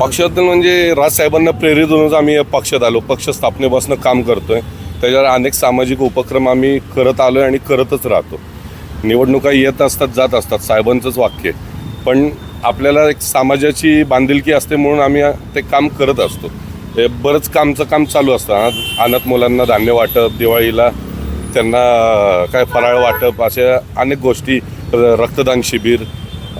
पक्षातून म्हणजे राजसाहेबांना प्रेरित होऊनच आम्ही पक्षात आलो. पक्ष स्थापनेपासून काम करतोय. त्याच्यावर अनेक सामाजिक उपक्रम आम्ही करत आलोय आणि करतच राहतो. निवडणुका येत असतात जात असतात. साहेबांचंच वाक्य पण आपल्याला एक समाजाची बांधिलकी असते म्हणून आम्ही ते काम करत असतो. हे बरंच कामचं काम चालू असतं. अनाथ मुलांना धान्य वाटप दिवाळीला त्यांना काय फराळ वाटप अशा अनेक गोष्टी रक्तदान शिबिर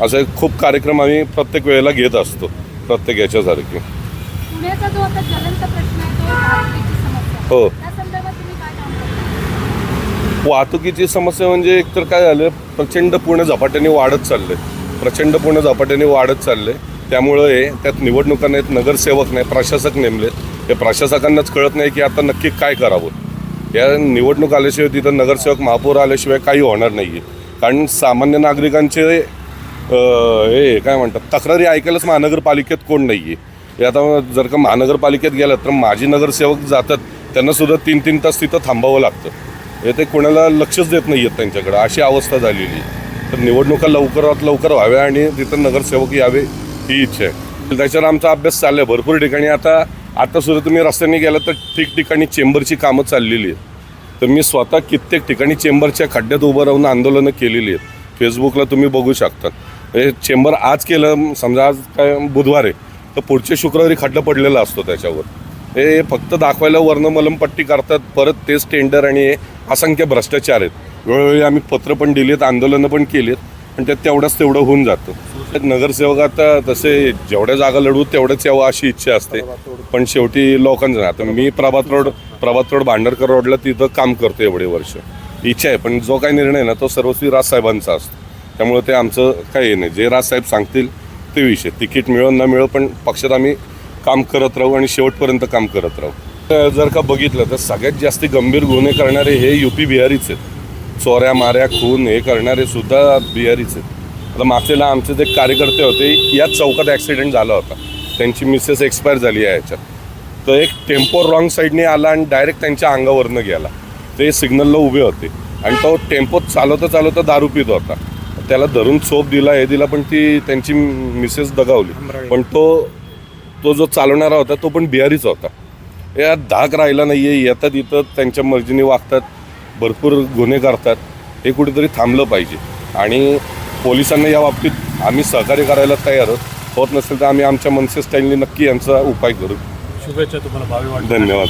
असे खूप कार्यक्रम आम्ही प्रत्येक वेळेला घेत असतो. प्रत्येक याच्यासारखे पुण्याचा जो आता ज्वलंत प्रश्न आहे तो वाहतुकीची समस्या हो. त्या संदर्भात तुम्ही काय काम करता? वाहतुकीची समस्या म्हणजे एकतर काय झालं प्रचंड पुणे झपाट्याने वाढत चाललंय. प्रचंड पुणे झपाट्याने वाढत चाललंय. त्यामुळं हे त्यात निवडणुका नाहीत नगरसेवक नाही प्रशासक नेमलेत. हे प्रशासकांनाच कळत नाही की आता नक्की काय करावं. या निवडणूक आल्याशिवाय तिथं नगरसेवक महापौर आल्याशिवाय काही होणार नाही आहे कारण सामान्य नागरिकांचे हे काय म्हणतात तक्रारी ऐकायलाच महानगरपालिकेत कोण नाही आहे हे आता जर का महानगरपालिकेत गेलं तर माजी नगरसेवक जातात त्यांनासुद्धा तीन तीन तास तिथं थांबावं लागतं. हे ते कोणाला लक्षच देत नाही आहेत त्यांच्याकडं अशी अवस्था झालेली आहे. तर निवडणुका लवकरात लवकर व्हाव्या आणि तिथं नगरसेवक यावे ही इच्छा आहे. त्याच्यावर आमचा अभ्यास चालला आहे भरपूर ठिकाणी. आता आता सुद्धा तुम्ही रस्त्याने गेला तर ठिकठिकाणी चेंबरची कामं चाललेली आहेत. तर मी स्वतः कित्येक ठिकाणी चेंबरच्या खड्ड्यात उभं राहून आंदोलनं केलेली आहेत. फेसबुकला तुम्ही बघू शकता. हे चेंबर आज केलं समजा आज काय बुधवार आहे तर पुढच्या शुक्रवारी खड्डा पडलेला असतो त्याच्यावर. हे फक्त दाखवायला वर्णमलमपट्टी करतात परत तेच टेंडर आणि हे असंख्य भ्रष्टाचार आहेत. वेळोवेळी आम्ही पत्र पण दिलीत आंदोलनं पण केलीत पण त्यात तेवढंच तेवढं होऊन जातं. नगरसेवक आता तसे जेवढ्या जागा लढवू तेवढंच यावं अशी इच्छा असते पण शेवटी लोकांचं आता मी प्रभात रोड प्रभात रोड भांडरकर रोडला तिथं काम करतो एवढे वर्ष. इच्छा आहे पण जो काही निर्णय आहे ना तो सर्वस्वी राजसाहेबांचा असतो. त्यामुळं ते आमचं काही नाही. जे राजसाहेब सांगतील ते विषय. तिकीट मिळो न मिळो पण पक्षात आम्ही काम करत राहू आणि शेवटपर्यंत काम करत राहू. तर जर का बघितलं तर सगळ्यात जास्त गंभीर गुन्हे करणारे हे युपी बिहारीच आहेत. चोऱ्या माऱ्या खून हे करणारे सुद्धा बिहारीच आहेत. आता मागच्याला आमचे जे कार्यकर्ते होते याच चौकात ॲक्सिडेंट झाला होता. त्यांची मिसेस एक्सपायर झाली आहे याच्यात. तर एक टेम्पो रॉंग साईडने आला आणि डायरेक्ट त्यांच्या अंगावरनं गेला. ते सिग्नलला उभे होते. आणि तो टेम्पो चालवता चालवता दारू पित होता. त्याला धरून चोप दिला हे दिला पण ती त्यांची मिसेस दगावली. पण तो तो जो चालवणारा होता तो पण बिहारीच होता. या धाक राहिला नाही आहे येतात इथं त्यांच्या मर्जीने वागतात भरपूर गुन्हे करतात हे कुठेतरी थांबलं पाहिजे. आणि पोलिसांना या बाबतीत आम्ही सहकार्य करायला तयार आहोत. होत नसेल तर आम्ही आमच्या मनसे स्टाईलने नक्की यांचा उपाय करू. शुभेच्छा तुम्हाला धन्यवाद.